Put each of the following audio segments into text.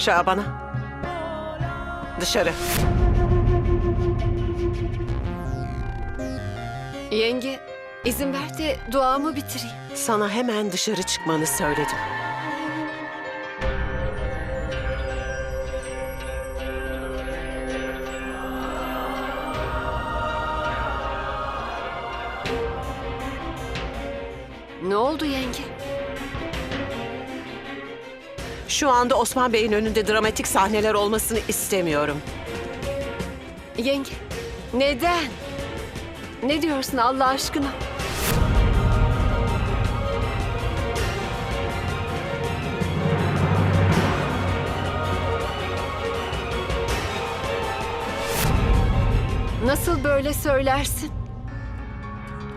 Şaban'a. Dışarı. Yenge, izin ver de duamı bitireyim. Sana hemen dışarı çıkmanı söyledim. Şu anda Osman Bey'in önünde dramatik sahneler olmasını istemiyorum. Yenge, neden? Ne diyorsun Allah aşkına? Nasıl böyle söylersin?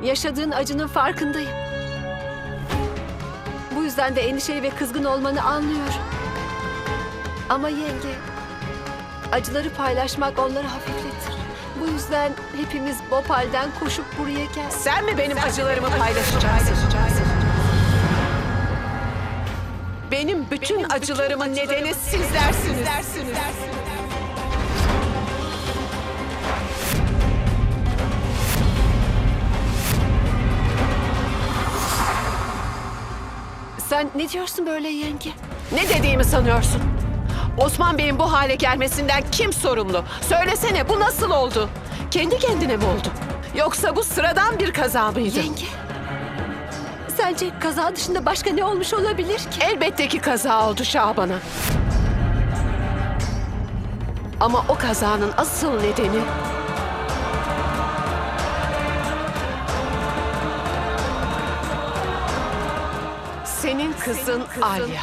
Yaşadığın acının farkındayım. Bu yüzden de endişeli ve kızgın olmanı anlıyorum. Ama yenge, acıları paylaşmak onları hafifletir. Bu yüzden hepimiz Bopal'den koşup buraya gel. Sen mi benim acılarımı paylaşacaksın? Benim bütün acılarımın nedeni sizlersiniz. Sen ne diyorsun böyle yenge? Ne dediğimi sanıyorsun? Osman Bey'in bu hale gelmesinden kim sorumlu? Söylesene bu nasıl oldu? Kendi kendine mi oldu? Yoksa bu sıradan bir kaza mıydı? Yenge. Sence kaza dışında başka ne olmuş olabilir ki? Elbette ki kaza oldu Şaban'a. Ama o kazanın asıl nedeni... Senin kızın, Alya.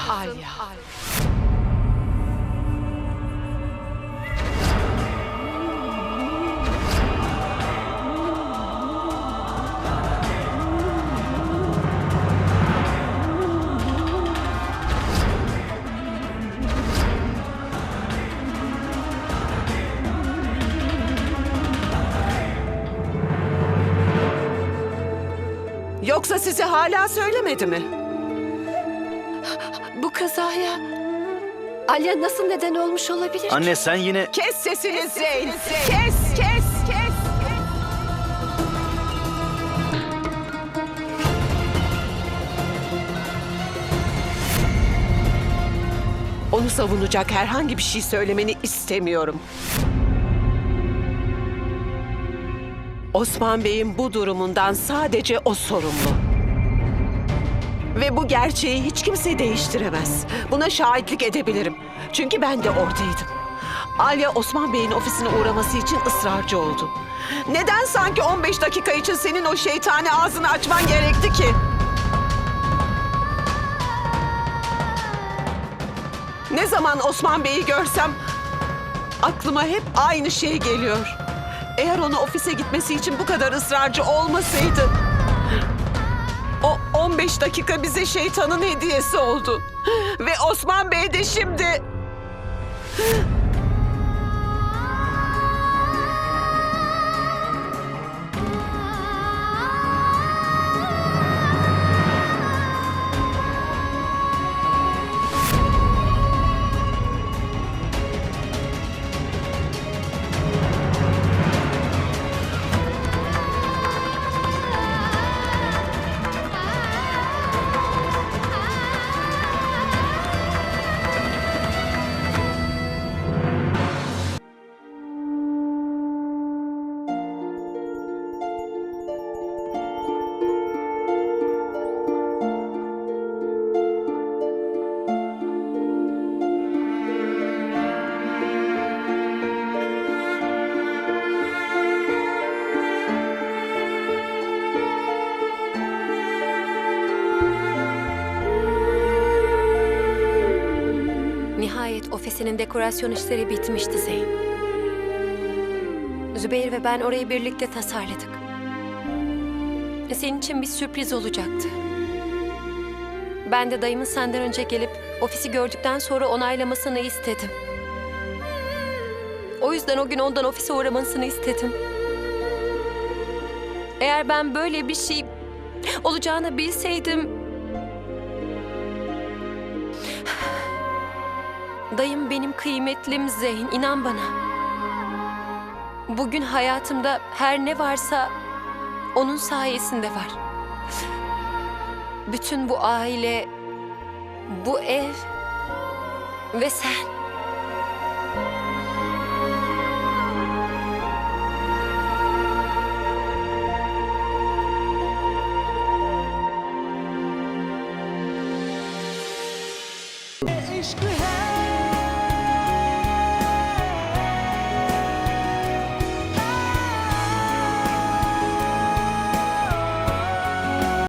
Yoksa size hala söylemedi mi? Kazaya Alya nasıl neden olmuş olabilir ki? Anne sen yine... Kes sesini Zeyn. Kes, kes, kes. Onu savunacak herhangi bir şey söylemeni istemiyorum. Osman Bey'in bu durumundan sadece o sorumlu. Ve bu gerçeği hiç kimse değiştiremez. Buna şahitlik edebilirim. Çünkü ben de oradaydım. Alya Osman Bey'in ofisine uğraması için ısrarcı oldu. Neden sanki 15 dakika için senin o şeytani ağzını açman gerekti ki? Ne zaman Osman Bey'i görsem aklıma hep aynı şey geliyor. Eğer ona ofise gitmesi için bu kadar ısrarcı olmasaydı... O 15 dakika bize şeytanın hediyesi oldu. Ve Osman Bey de şimdi... Ofisinin dekorasyon işleri bitmişti Zeyn. Zübeyir ve ben orayı birlikte tasarladık. Senin için bir sürpriz olacaktı. Ben de dayımın senden önce gelip ofisi gördükten sonra onaylamasını istedim. O yüzden o gün ondan ofise uğramasını istedim. Eğer ben böyle bir şey olacağını bilseydim Dayım benim kıymetlim Zeyn, inan bana. Bugün hayatımda her ne varsa onun sayesinde var. Bütün bu aile, bu ev ve sen. Aşkım.